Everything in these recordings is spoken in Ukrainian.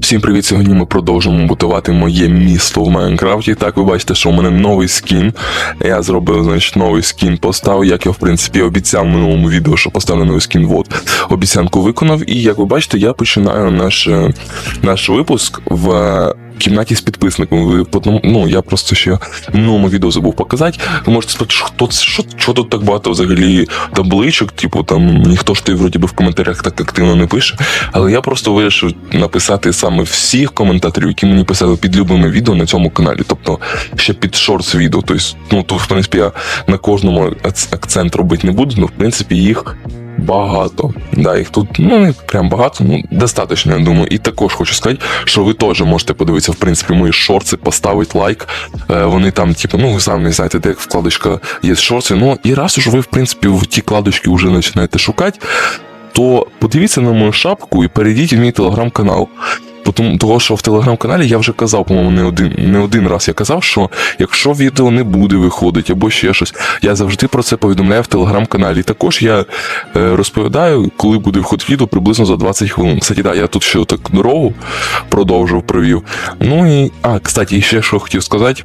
Всім привіт! Сьогодні ми продовжимо будувати моє місто в Майнкрафті. Так, ви бачите, що у мене новий скін. Я зробив, значить, новий скін поставив, як я, в принципі, обіцяв в минулому відео, що поставлю новий скін. Вот. Обіцянку виконав. І як ви бачите, я починаю наш, е, наш випуск в. Кімнаті з підписником. Ви по одному- ну я просто ще в минулому відео забув показати. Ви можете спитати, що, це- що, що тут так багато взагалі табличок, типу там ніхто ж ти вроді би в коментарях так активно не пише. Але я просто вирішив написати саме всіх коментаторів, які мені писали під любими відео на цьому каналі. Тобто ще під шортс відео. Тобто, ну тут, в принципі, я на кожному акцент робити не буду, але в принципі їх. Багато. Да, їх тут ну не прям багато, ну достатньо, я думаю. І також хочу сказати, що ви теж можете подивитися, в принципі, мої шорти, поставити лайк. Е, вони там, типу, ну ви самі знаєте, де вкладочка є шорти. Ну і раз уж ви, в принципі, в ті кладочки вже починаєте шукати, то подивіться на мою шапку і перейдіть в мій телеграм-канал. Тому того, що в телеграм-каналі я вже казав, по-моєму, не один, не один раз я казав, що якщо відео не буде виходити або ще щось, я завжди про це повідомляю в телеграм-каналі. Також я е, розповідаю, коли буде вход відео приблизно за 20 хвилин. Кстати, да, я тут ще так дорогу продовжив, провів. Ну і. А, кстати, ще що хотів сказати.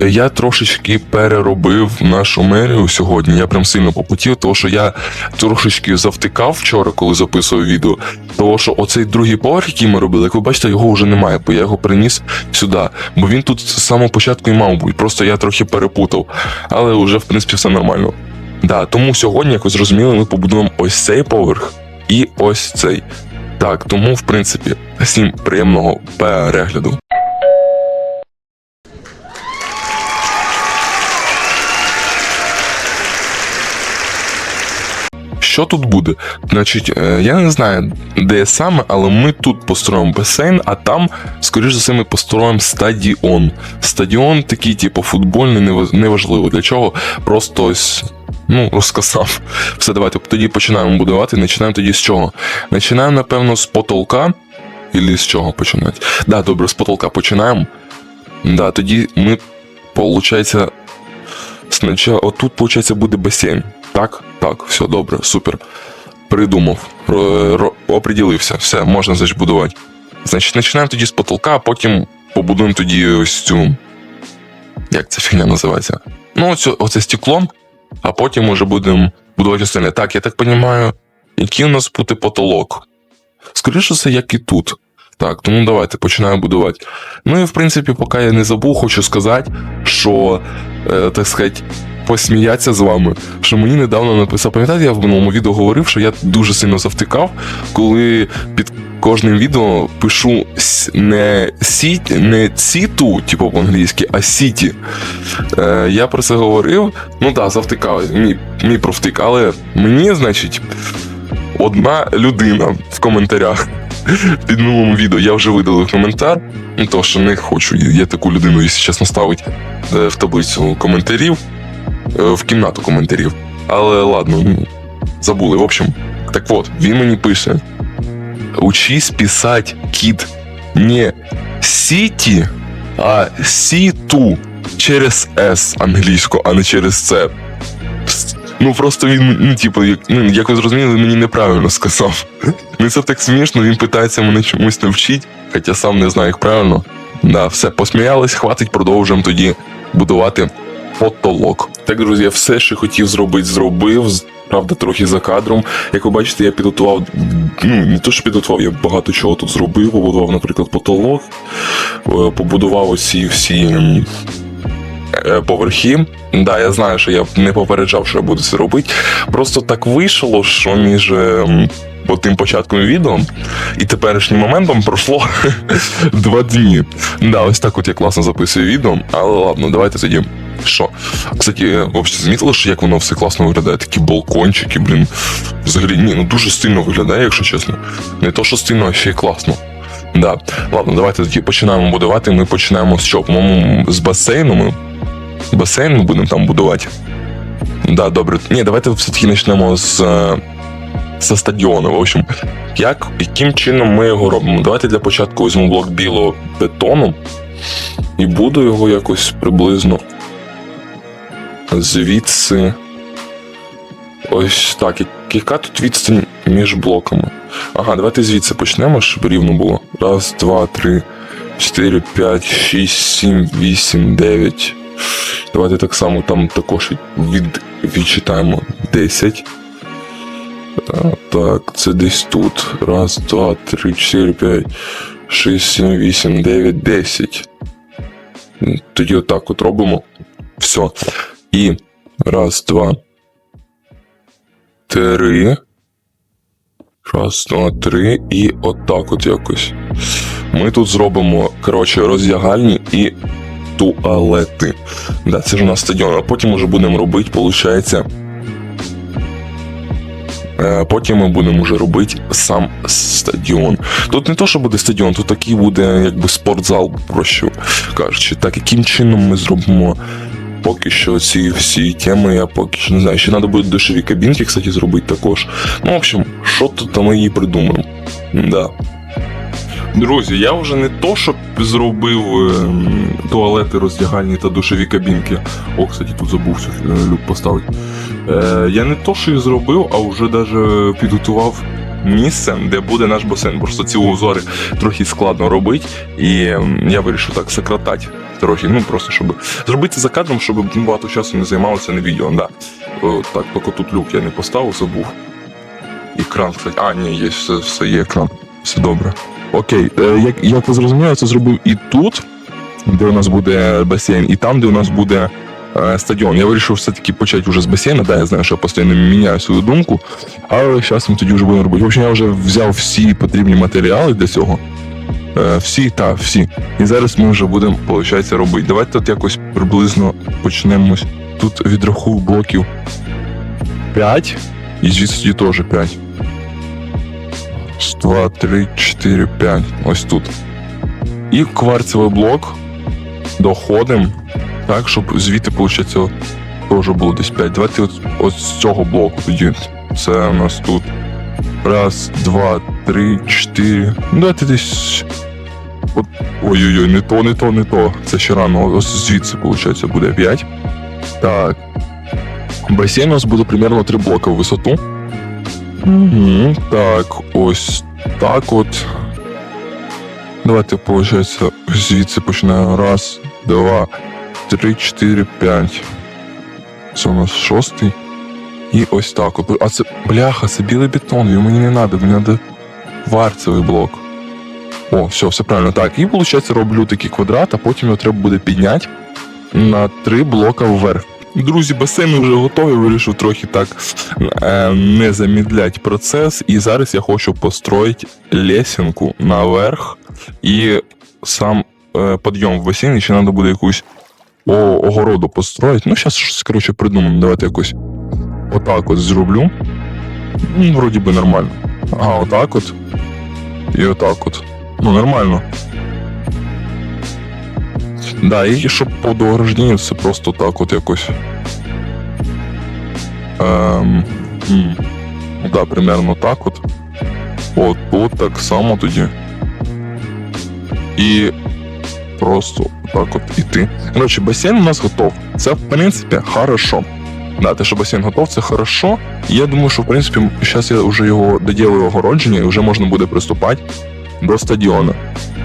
Я трошечки переробив нашу мерію сьогодні. Я прям сильно попотів, тому що я трошечки завтикав вчора, коли записував відео. Тому що оцей другий поверх, який ми робили, як ви бачите, його вже немає, бо я його приніс сюди. Бо він тут з самого початку і мав бути. Просто я трохи перепутав. Але вже, в принципі, все нормально. Да, тому сьогодні, як ви зрозуміли, ми побудуємо ось цей поверх і ось цей. Так, тому, в принципі, всім приємного перегляду. Що тут буде? Значить, е, я не знаю, де саме, але ми тут построїмо басейн, а там, скоріш за все, ми построїмо стадіон. Стадіон такий, типу, футбольний, неважливо для чого. Просто ось. Ну, розказав. Все, давайте тоді починаємо будувати. Починаємо тоді з чого? Починаємо, напевно, з потолка. Ілі з чого починати? Да, добре, з потолка починаємо. Да, тоді ми, Спочатку, отут, виходить, буде басейн. Так? Так, все добре, супер. Придумав, ро- оприділився, все, можна значить будувати. Значить, починаємо тоді з потолка, а потім побудуємо тоді ось цю. Як ця фігня називається? Ну, оце, оце стекло, а потім уже будемо будувати остальне. Так, я так розумію, який у нас буде потолок. Скоріше все, як і тут. Так, тому давайте починаємо будувати. Ну і в принципі, поки я не забув, хочу сказати, що, е, так сказати, посміятися з вами, що мені недавно написав. Пам'ятаєте, я в минулому відео говорив, що я дуже сильно завтикав, коли під кожним відео пишу не сіт, не ціту, типу по-англійськи, а сіті. Е, я про це говорив. Ну так, да, завтикав, мій, мій провтик, але мені, значить, одна людина в коментарях під минулому відео я вже видалив коментар, ну що не хочу я таку людину, якщо чесно, ставить е, в таблицю коментарів, в кімнату коментарів. Але ладно, ну, забули. В общем, так от, він мені пише: Учись писать кіт не сіті, а сіту через С англійську, а не через С. Ну просто він, ну, типу, як, ну, як ви зрозуміли, мені неправильно сказав. Ну це так смішно, він питається мене чомусь навчити, хоча сам не знаю, як правильно. Да, все, посміялись, хватить, продовжуємо тоді будувати потолок. Так, друзі, я все, що хотів зробити, зробив. Правда, трохи за кадром. Як ви бачите, я підготував. Ну, не то, що підготував, я багато чого тут зробив. Побудував, наприклад, потолок, е, побудував оці всі е, поверхи. Да, я знаю, що я не попереджав, що я буду це робити. Просто так вийшло, що між ем, тим початком відео і теперішнім моментом пройшло два дні. Да, ось так от я класно записую відео, але ладно, давайте тоді. Що? Кстати, е, взагалі змітили, що як воно все класно виглядає, такі балкончики, блін. Взагалі, ні, ну дуже стильно виглядає, якщо чесно. Не то, що стильно, а ще й класно. Да. Ладно, давайте тоді починаємо будувати. Ми починаємо з чого? По-моєму, з басейну ми басейн ми будемо там будувати. Да, добре. Ні, давайте все-таки почнемо з, е, зі стадіону. В общем, як, яким чином ми його робимо? Давайте для початку візьму блок білого бетону і буду його якось приблизно звідси. Ось так. Яка тут відстань між блоками. Ага, давайте звідси почнемо, щоб рівно було. Раз, два, три, чотири, п'ять, шість, сім, вісім, дев'ять. Давайте так само там також від, відчитаємо 10. Так, це десь тут. Раз, два, три, чотири, п'ять, шість, сім, вісім, дев'ять, десять. Тоді отак от робимо. Все. І раз, два, три. Раз, два, три. І отак от якось. Ми тут зробимо, коротше, роздягальні і туалети. Да, це ж у нас стадіон. А потім вже будемо робити, виходить. Е, Потім ми будемо вже робити сам стадіон. Тут не то, що буде стадіон, тут такий буде якби спортзал, проще кажучи. Так, яким чином ми зробимо поки що ці всі теми, я поки що не знаю. Ще треба буде душові кабінки, кстати, зробити також. Ну, в общем, що тут ми її придумаємо. Да. Друзі, я вже не то, щоб зробив ем, туалети роздягальні та душові кабінки. О, кстати, тут забувся е, люк поставити. Е, я не то, що їх зробив, а вже даже підготував місце, де буде наш басейн. Просто ці узори трохи складно робити, і я вирішив так сократати трохи. Ну просто щоб зробити за кадром, щоб багато часу не займалося на відео. Да. О, так, поки тут люк я не поставив, забув. Екран, кстати. А, ні, є, все, все є екран. Все добре. Окей, е, як, як ви зрозуміли, це зробив і тут, де у нас буде басейн, і там, де у нас буде стадіон. Я вирішив все-таки почати вже з басейна, да, я знаю, що я постійно міняю свою думку, але зараз ми тоді вже будемо робити. В общем, я вже взяв всі потрібні матеріали для цього. Е, всі, так, всі. І зараз ми вже будемо, виходить, робити. Давайте тут якось приблизно почнемо. Тут відрахую блоків 5, і звідси теж 5. Раз, два, три, чотири, п'ять. Ось тут. І кварцевий блок доходимо так, щоб звідти, виходить, теж було десь 5. Давайте от, от з цього блоку тоді. Це у нас тут. Раз, два, три, чотири. Ну, давайте десь. Ой-ой-ой, не то, не то, не то. Це ще рано. Ось звідси, виходить, буде 5. Так. Басейн у нас буде примерно 3 блока в висоту. Угу, так, ось так от. Давайте, виходить, звідси починаю. Раз, два, три, чотири, п'ять. Це у нас шостий. І ось так. А це, бляха, це білий бетон, його мені не треба, мені треба кварцевий блок. О, все, все правильно. Так, і виходить, роблю такий квадрат, а потім його треба буде підняти на три блока вверх. Друзі, басейн вже готовий, вирішив трохи так е, не замідлять процес. І зараз я хочу построїти лесенку наверх і сам е, підйом в басейн, ще треба буде якусь о, огороду построїти. Ну, зараз щось, коротше, придумаємо. Давайте якось отак от зроблю. Ну, вроді би нормально. Ага, отак от. І отак от. Ну, нормально. Да, і щоб по догражденню це просто так от якось. Ем, да, примерно так от. От тут так само тоді. І просто так от іти. Коротше, басейн у нас готов. Це, в принципі, хорошо. Да, те, що басейн готов, це хорошо. Я думаю, що в принципі зараз я вже його доділаю огородження і вже можна буде приступати до стадіону.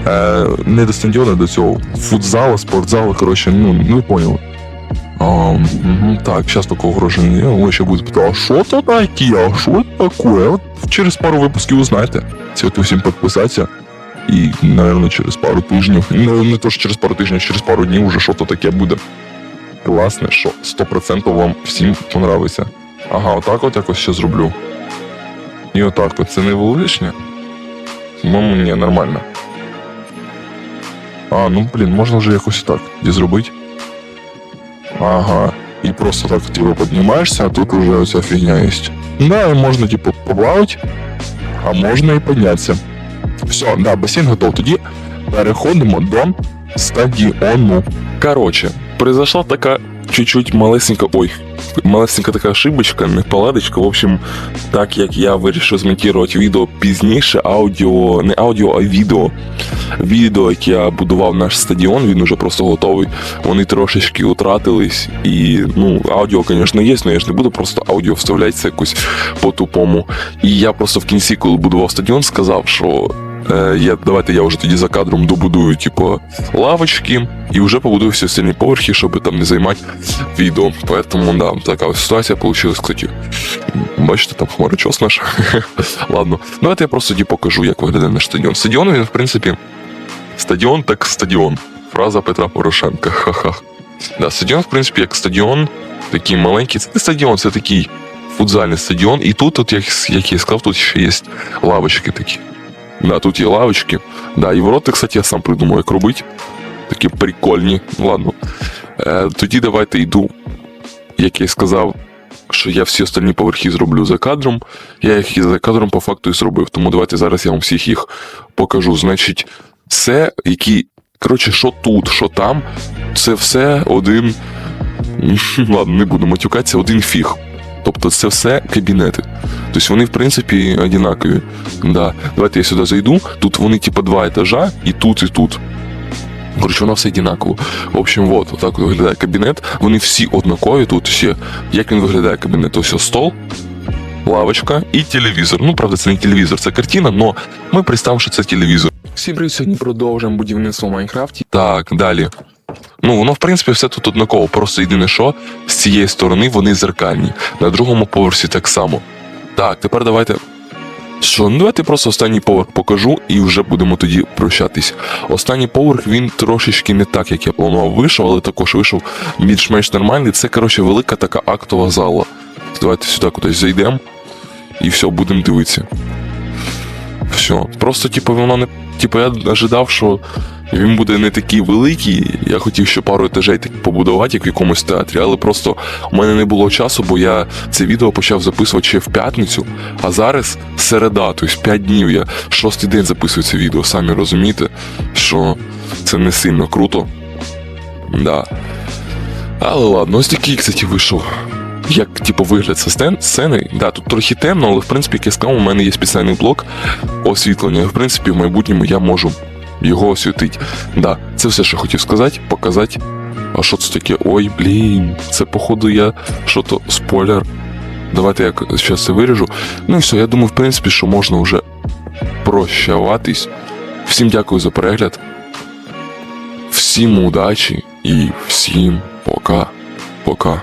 Е, не до стадіону, до цього футзалу, спортзалу, коротше, ну, ви поняли. Угу, так, зараз такого грошей не є. Ви ще будете питати, а що це таке? А що таке? От через пару випусків узнаєте. Це всім підписатися. І, мабуть, через пару тижнів. Ну, не то, що через пару тижнів, через пару днів вже що то таке буде. Класне, що 100% вам всім понравиться. Ага, отак от якось ще зроблю. І отак от. Це не лишнє? По-моєму, ні, нормально. А, ну блін, можна вже якось так і зробити. Ага. І просто так типу, піднімаєшся, а тут уже оця фігня є. Да, можна, типу, поплавати, а можна і піднятися. Все, да, басейн готов. Тоді переходимо до стадіону. Короче, произошла така чуть-чуть малесенька. Ой, малесенька така ошибочка, неполадочка. В общем, так як я вирішив змонтувати відео пізніше, аудіо, не аудіо, а відео. відео, як я будував наш стадіон, він уже просто готовий. Вони трошечки утратились. І ну, аудіо, звісно, є, але я ж не буду просто аудіо вставляти це якось по-тупому. І я просто в кінці, коли будував стадіон, сказав, що. Е, Я, давайте я вже тоді за кадром добудую, типу, лавочки, і вже побудую всі остальні поверхи, щоб там не займати відео. Поэтому, да, така ось ситуація вийшла, кстати. Бачите, там хмарочос наш. Ладно, давайте я просто тоді покажу, як виглядає наш стадіон. Стадіон, він, в принципі, стадіон так стадіон. Фраза Петра Порошенка. Ха-ха. Да, стадіон, в принципі, як стадіон, такий маленький. Це не стадіон, це такий футзальний стадіон. І тут, от, як, як я сказав, тут ще є лавочки такі. Да, тут є лавочки. Да, і ворота, кстати, я сам придумав, як робити. Такі прикольні. Ну, Ладно. Е, тоді давайте йду, як я й сказав, що я всі остальні поверхи зроблю за кадром. Я їх і за кадром по факту і зробив. Тому давайте зараз я вам всіх їх покажу. Значить, це які. Коротше, що тут, що там, це все один. Ладно, не буду матюкатися, один фіг. Тобто це все кабінети. Тобто вони, в принципі, однакові. Да. Давайте я сюди зайду. Тут вони, типу, два етажа, і тут, і тут. Коротше, воно все однаково. В общем, вот, отак виглядає кабінет. Вони всі однакові тут ще. Як він виглядає кабінет? Ось стол, лавочка і телевізор. Ну, правда, це не телевізор, це картина, але ми представимо, що це телевізор. Всім привіт, сьогодні продовжуємо будівництво в Майнкрафті. Так, далі. Ну, воно, в принципі, все тут однаково. Просто єдине, що з цієї сторони вони зеркальні. На другому поверсі так само. Так, тепер давайте. Що, ну давайте просто останній поверх покажу і вже будемо тоді прощатись. Останній поверх він трошечки не так, як я планував, вийшов, але також вийшов більш-менш нормальний. Це, коротше, велика така актова зала. Давайте сюди кудись зайдемо і все, будемо дивитися. Все. Просто, типу, воно не. Типу, я ожидав, що він буде не такий великий. Я хотів ще пару етажей так побудувати, як в якомусь театрі, але просто у мене не було часу, бо я це відео почав записувати ще в п'ятницю, а зараз середа, тобто 5 днів. Я шостий день записую це відео, самі розумієте, що це не сильно круто. Да. Але ладно, ось такий, кстати, вийшов. Як, типу, вигляд сцени, да, тут трохи темно, але в принципі, як я сказав, у мене є спеціальний блок освітлення. В принципі, в майбутньому я можу його освітити. Да, це все, що хотів сказати, показати. А що це таке? Ой, блін, це походу я що то спойлер. Давайте я зараз це виріжу. Ну і все, я думаю, в принципі, що можна вже прощаватись. Всім дякую за перегляд. Всім удачі і всім пока. Пока.